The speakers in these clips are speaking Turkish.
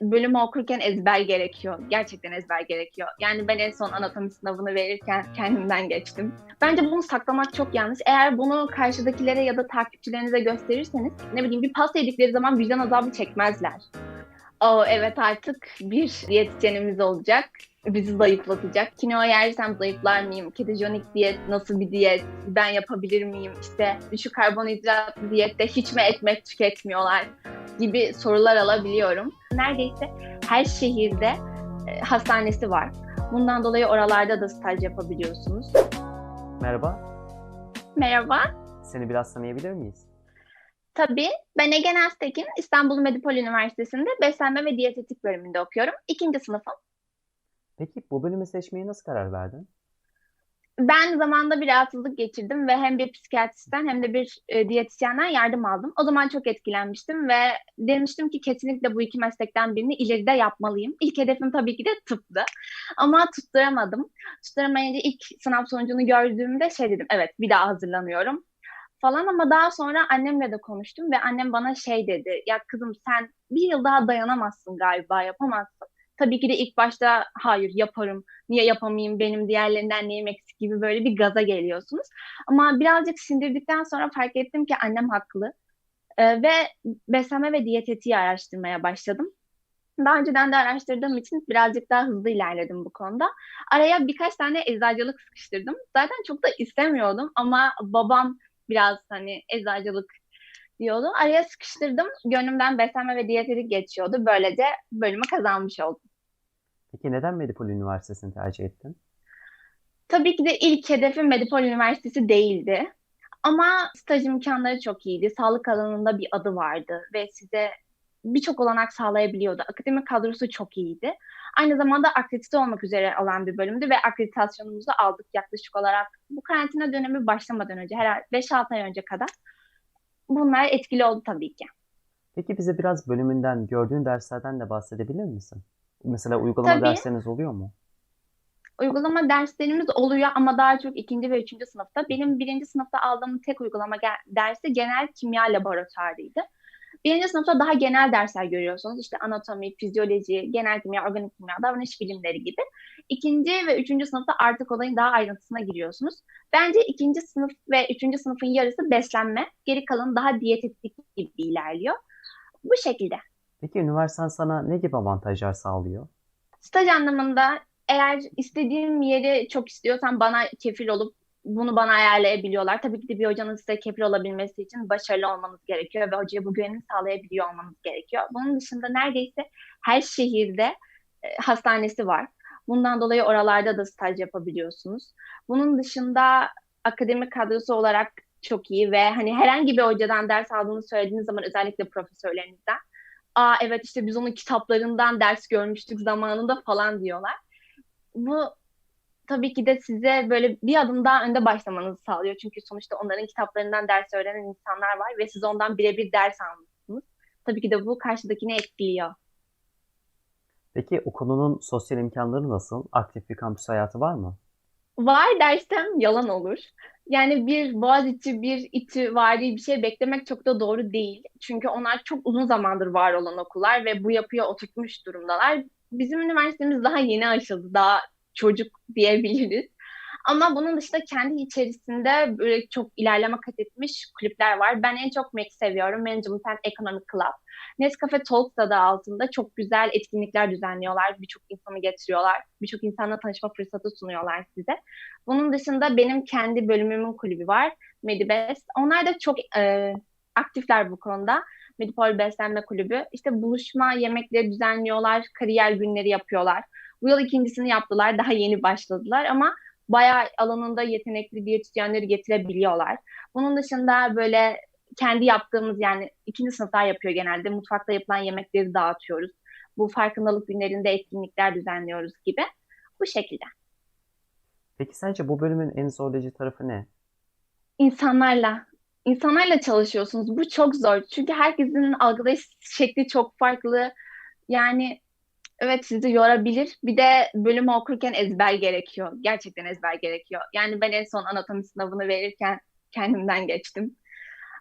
bölümü okurken ezber gerekiyor. Gerçekten ezber gerekiyor. Yani ben en son anatomi sınavını verirken kendimden geçtim. Bence bunu saklamak çok yanlış. Eğer bunu karşıdakilere ya da takipçilerinize gösterirseniz ne bileyim bir pasta yedikleri zaman vicdan azabı çekmezler. O evet artık bir diyetisyenimiz olacak. Bizi zayıflatacak. Kino yersem zayıflar mıyım? Ketojenik diyet nasıl bir diyet? Ben yapabilir miyim? İşte düşük karbonhidratlı diyette hiç mi ekmek tüketmiyorlar? Gibi sorular alabiliyorum. Neredeyse her şehirde e, hastanesi var. Bundan dolayı oralarda da staj yapabiliyorsunuz. Merhaba, Merhaba. seni biraz tanıyabilir miyiz? Tabii. Ben Egen Aztekin. İstanbul Medipol Üniversitesi'nde beslenme ve diyetetik bölümünde okuyorum. İkinci sınıfım. Peki bu bölümü seçmeye nasıl karar verdin? Ben zamanında bir rahatsızlık geçirdim ve hem bir psikiyatristten hem de bir e, diyetisyenden yardım aldım. O zaman çok etkilenmiştim ve demiştim ki kesinlikle bu iki meslekten birini ileride yapmalıyım. İlk hedefim tabii ki de tıptı. Ama tutturamadım. Tutturamayınca ilk sınav sonucunu gördüğümde şey dedim, evet bir daha hazırlanıyorum falan ama daha sonra annemle de konuştum ve annem bana şey dedi, ya kızım sen bir yıl daha dayanamazsın galiba, yapamazsın. Tabii ki de ilk başta hayır yaparım, niye yapamayayım, benim diğerlerinden neyim eksik gibi böyle bir gaza geliyorsunuz. Ama birazcık sindirdikten sonra fark ettim ki annem haklı. Ee, ve beslenme ve diyetetiği araştırmaya başladım. Daha önceden de araştırdığım için birazcık daha hızlı ilerledim bu konuda. Araya birkaç tane eczacılık sıkıştırdım. Zaten çok da istemiyordum ama babam biraz hani eczacılık diyordu. Araya sıkıştırdım. Gönlümden beslenme ve diyetetik geçiyordu. Böylece bölümü kazanmış oldum. Peki neden Medipol Üniversitesi'ni tercih ettin? Tabii ki de ilk hedefim Medipol Üniversitesi değildi. Ama staj imkanları çok iyiydi. Sağlık alanında bir adı vardı ve size birçok olanak sağlayabiliyordu. Akademik kadrosu çok iyiydi. Aynı zamanda akredite olmak üzere olan bir bölümdü ve akreditasyonumuzu aldık yaklaşık olarak bu karantina dönemi başlamadan önce, herhalde 5-6 ay önce kadar. Bunlar etkili oldu tabii ki. Peki bize biraz bölümünden, gördüğün derslerden de bahsedebilir misin? Mesela uygulama Tabii. dersleriniz oluyor mu? Uygulama derslerimiz oluyor ama daha çok ikinci ve üçüncü sınıfta. Benim birinci sınıfta aldığım tek uygulama dersi genel kimya laboratuvarıydı. Birinci sınıfta daha genel dersler görüyorsunuz. İşte anatomi, fizyoloji, genel kimya, organik kimya, davranış bilimleri gibi. İkinci ve üçüncü sınıfta artık olayın daha ayrıntısına giriyorsunuz. Bence ikinci sınıf ve üçüncü sınıfın yarısı beslenme, geri kalanı daha diyetetik gibi ilerliyor. Bu şekilde. Peki üniversiten sana ne gibi avantajlar sağlıyor? Staj anlamında eğer istediğim yeri çok istiyorsam bana kefil olup bunu bana ayarlayabiliyorlar. Tabii ki de bir hocanın size kefil olabilmesi için başarılı olmanız gerekiyor ve hocaya bu güveni sağlayabiliyor olmanız gerekiyor. Bunun dışında neredeyse her şehirde e, hastanesi var. Bundan dolayı oralarda da staj yapabiliyorsunuz. Bunun dışında akademik kadrosu olarak çok iyi ve hani herhangi bir hocadan ders aldığınızı söylediğiniz zaman özellikle profesörlerinizden aa evet işte biz onun kitaplarından ders görmüştük zamanında falan diyorlar. Bu tabii ki de size böyle bir adım daha önde başlamanızı sağlıyor. Çünkü sonuçta onların kitaplarından ders öğrenen insanlar var ve siz ondan birebir ders almışsınız. Tabii ki de bu karşıdakini etkiliyor. Peki okulunun sosyal imkanları nasıl? Aktif bir kampüs hayatı var mı? Var dersem yalan olur. Yani bir Boğaziçi, bir İTÜ vari bir şey beklemek çok da doğru değil. Çünkü onlar çok uzun zamandır var olan okullar ve bu yapıya oturtmuş durumdalar. Bizim üniversitemiz daha yeni açıldı, daha çocuk diyebiliriz. Ama bunun dışında kendi içerisinde böyle çok ilerleme kat etmiş kulüpler var. Ben en çok MEC seviyorum. Management and Economic Club. Nescafe Talks adı altında çok güzel etkinlikler düzenliyorlar. Birçok insanı getiriyorlar. Birçok insanla tanışma fırsatı sunuyorlar size. Bunun dışında benim kendi bölümümün kulübü var. Medibest. Onlar da çok e, aktifler bu konuda. Medipol Beslenme Kulübü. İşte buluşma yemekleri düzenliyorlar. Kariyer günleri yapıyorlar. Bu yıl ikincisini yaptılar. Daha yeni başladılar ama bayağı alanında yetenekli diyetisyenleri getirebiliyorlar. Bunun dışında böyle kendi yaptığımız yani ikinci sınıflar yapıyor genelde. Mutfakta yapılan yemekleri dağıtıyoruz. Bu farkındalık günlerinde etkinlikler düzenliyoruz gibi. Bu şekilde. Peki sence bu bölümün en zorlayıcı tarafı ne? İnsanlarla, insanlarla çalışıyorsunuz. Bu çok zor. Çünkü herkesin algılayış şekli çok farklı. Yani evet sizi yorabilir. Bir de bölümü okurken ezber gerekiyor. Gerçekten ezber gerekiyor. Yani ben en son anatomi sınavını verirken kendimden geçtim.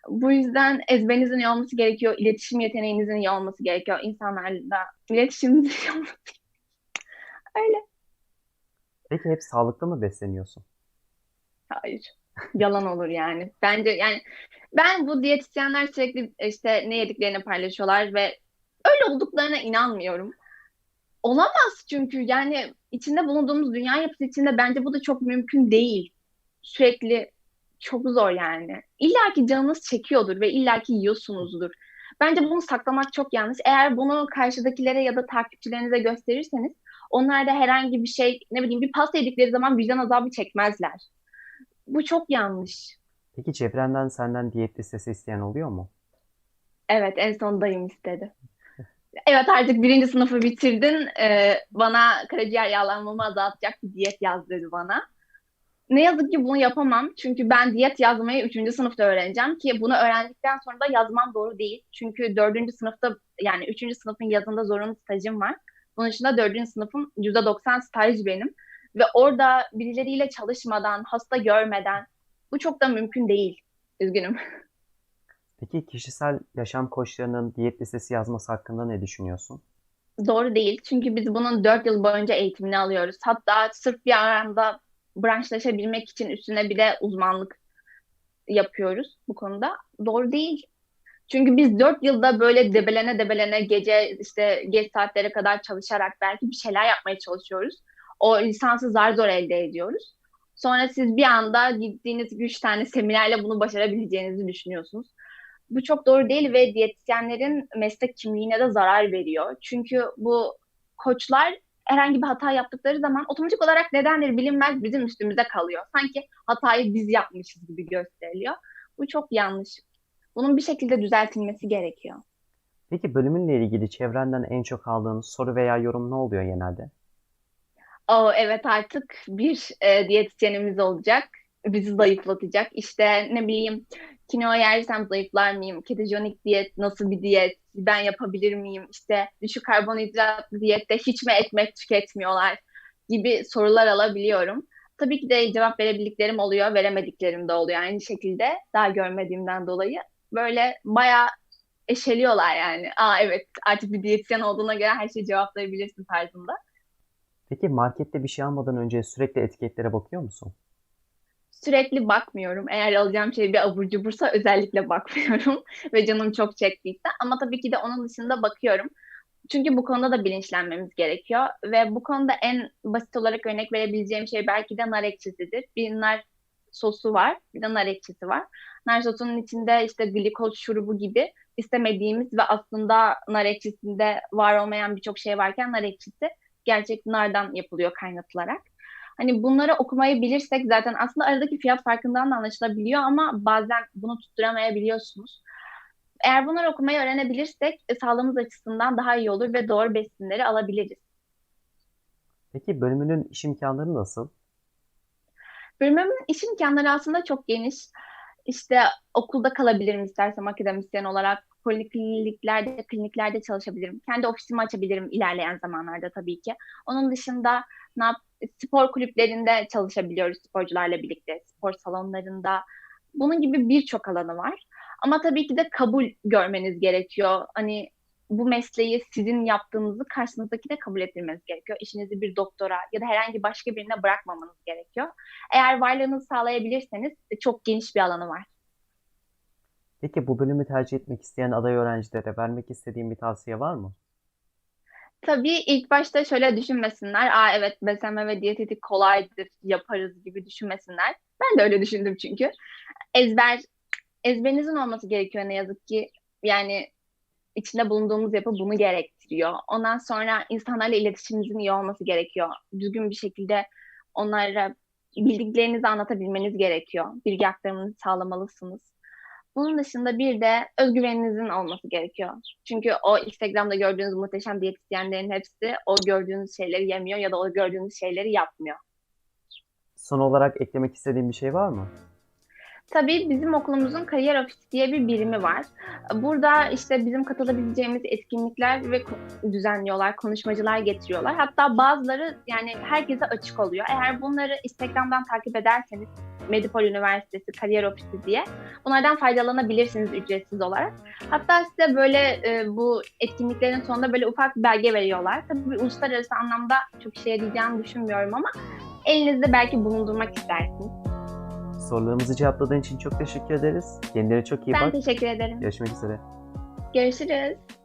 Bu yüzden ezberinizin iyi olması gerekiyor, iletişim yeteneğinizin iyi olması gerekiyor. İnsanlarla iletişiminizin iyi olması Öyle. Peki hep sağlıklı mı besleniyorsun? Hayır. Yalan olur yani. Bence yani ben bu diyetisyenler sürekli işte ne yediklerini paylaşıyorlar ve öyle olduklarına inanmıyorum. Olamaz çünkü yani içinde bulunduğumuz dünya yapısı içinde bence bu da çok mümkün değil. Sürekli çok zor yani. İlla ki canınız çekiyordur ve illa ki yiyorsunuzdur. Bence bunu saklamak çok yanlış. Eğer bunu karşıdakilere ya da takipçilerinize gösterirseniz onlar da herhangi bir şey ne bileyim bir pasta yedikleri zaman vicdan azabı çekmezler. Bu çok yanlış. Peki çevrenden senden diyet listesi isteyen oluyor mu? Evet en son dayım istedi. Evet artık birinci sınıfı bitirdin. Ee, bana karaciğer yağlanmamı azaltacak bir diyet yaz dedi bana. Ne yazık ki bunu yapamam. Çünkü ben diyet yazmayı üçüncü sınıfta öğreneceğim ki bunu öğrendikten sonra da yazmam doğru değil. Çünkü dördüncü sınıfta yani üçüncü sınıfın yazında zorunlu stajım var. Bunun dışında dördüncü sınıfım %90 staj benim. Ve orada birileriyle çalışmadan, hasta görmeden bu çok da mümkün değil. Üzgünüm. Peki kişisel yaşam koçlarının diyet listesi yazması hakkında ne düşünüyorsun? Doğru değil. Çünkü biz bunun 4 yıl boyunca eğitimini alıyoruz. Hatta sırf bir anda branşlaşabilmek için üstüne bir de uzmanlık yapıyoruz bu konuda. Doğru değil. Çünkü biz 4 yılda böyle debelene debelene gece işte geç saatlere kadar çalışarak belki bir şeyler yapmaya çalışıyoruz. O lisansı zar zor elde ediyoruz. Sonra siz bir anda gittiğiniz 3 tane seminerle bunu başarabileceğinizi düşünüyorsunuz. Bu çok doğru değil ve diyetisyenlerin meslek kimliğine de zarar veriyor. Çünkü bu koçlar herhangi bir hata yaptıkları zaman otomatik olarak nedenleri bilinmez bizim üstümüze kalıyor. Sanki hatayı biz yapmışız gibi gösteriliyor. Bu çok yanlış. Bunun bir şekilde düzeltilmesi gerekiyor. Peki bölümünle ilgili çevrenden en çok aldığın soru veya yorum ne oluyor genelde? O evet artık bir e, diyetisyenimiz olacak. Bizi zayıflatacak. İşte ne bileyim kinoa yersem zayıflar mıyım? Ketojenik diyet nasıl bir diyet? Ben yapabilir miyim? İşte düşük karbonhidratlı diyette hiç mi ekmek tüketmiyorlar? Gibi sorular alabiliyorum. Tabii ki de cevap verebildiklerim oluyor, veremediklerim de oluyor aynı şekilde. Daha görmediğimden dolayı böyle bayağı eşeliyorlar yani. Aa evet artık bir diyetisyen olduğuna göre her şeyi cevaplayabilirsin tarzında. Peki markette bir şey almadan önce sürekli etiketlere bakıyor musun? Sürekli bakmıyorum. Eğer alacağım şey bir abur cubursa özellikle bakmıyorum ve canım çok çektiyse. Ama tabii ki de onun dışında bakıyorum. Çünkü bu konuda da bilinçlenmemiz gerekiyor ve bu konuda en basit olarak örnek verebileceğim şey belki de nar ekşisidir. Bir nar sosu var, bir de nar ekşisi var. Nar sosunun içinde işte glikoz şurubu gibi istemediğimiz ve aslında nar ekşisinde var olmayan birçok şey varken nar ekşisi gerçek nardan yapılıyor kaynatılarak. Hani bunları okumayı bilirsek zaten aslında aradaki fiyat farkından da anlaşılabiliyor ama bazen bunu tutturamayabiliyorsunuz. Eğer bunları okumayı öğrenebilirsek e, sağlığımız açısından daha iyi olur ve doğru besinleri alabiliriz. Peki bölümünün iş imkanları nasıl? Bölümümün iş imkanları aslında çok geniş. İşte okulda kalabilirim istersem akademisyen olarak. Polikliniklerde, kliniklerde çalışabilirim. Kendi ofisimi açabilirim ilerleyen zamanlarda tabii ki. Onun dışında ne yap spor kulüplerinde çalışabiliyoruz sporcularla birlikte, spor salonlarında. Bunun gibi birçok alanı var. Ama tabii ki de kabul görmeniz gerekiyor. Hani bu mesleği sizin yaptığınızı karşınızdaki de kabul ettirmeniz gerekiyor. İşinizi bir doktora ya da herhangi başka birine bırakmamanız gerekiyor. Eğer varlığınızı sağlayabilirseniz çok geniş bir alanı var. Peki bu bölümü tercih etmek isteyen aday öğrencilere vermek istediğin bir tavsiye var mı? Tabii ilk başta şöyle düşünmesinler. Aa evet beslenme ve diyetetik kolaydır, yaparız gibi düşünmesinler. Ben de öyle düşündüm çünkü. Ezber ezberinizin olması gerekiyor ne yazık ki. Yani içinde bulunduğumuz yapı bunu gerektiriyor. Ondan sonra insanlarla iletişiminizin iyi olması gerekiyor. Düzgün bir şekilde onlara bildiklerinizi anlatabilmeniz gerekiyor. Bilgi aktarımını sağlamalısınız. Bunun dışında bir de özgüveninizin olması gerekiyor. Çünkü o Instagram'da gördüğünüz muhteşem diyetisyenlerin hepsi o gördüğünüz şeyleri yemiyor ya da o gördüğünüz şeyleri yapmıyor. Son olarak eklemek istediğin bir şey var mı? Tabii bizim okulumuzun kariyer ofisi diye bir birimi var. Burada işte bizim katılabileceğimiz etkinlikler ve düzenliyorlar, konuşmacılar getiriyorlar. Hatta bazıları yani herkese açık oluyor. Eğer bunları Instagram'dan takip ederseniz Medipol Üniversitesi Kariyer Ofisi diye. Bunlardan faydalanabilirsiniz ücretsiz olarak. Hatta size böyle e, bu etkinliklerin sonunda böyle ufak bir belge veriyorlar. Tabii uluslararası anlamda çok işe yarayacağını düşünmüyorum ama elinizde belki bulundurmak istersiniz. Sorularımızı cevapladığın için çok teşekkür ederiz. Kendine çok iyi Ben bak. teşekkür ederim. Görüşmek üzere. Görüşürüz.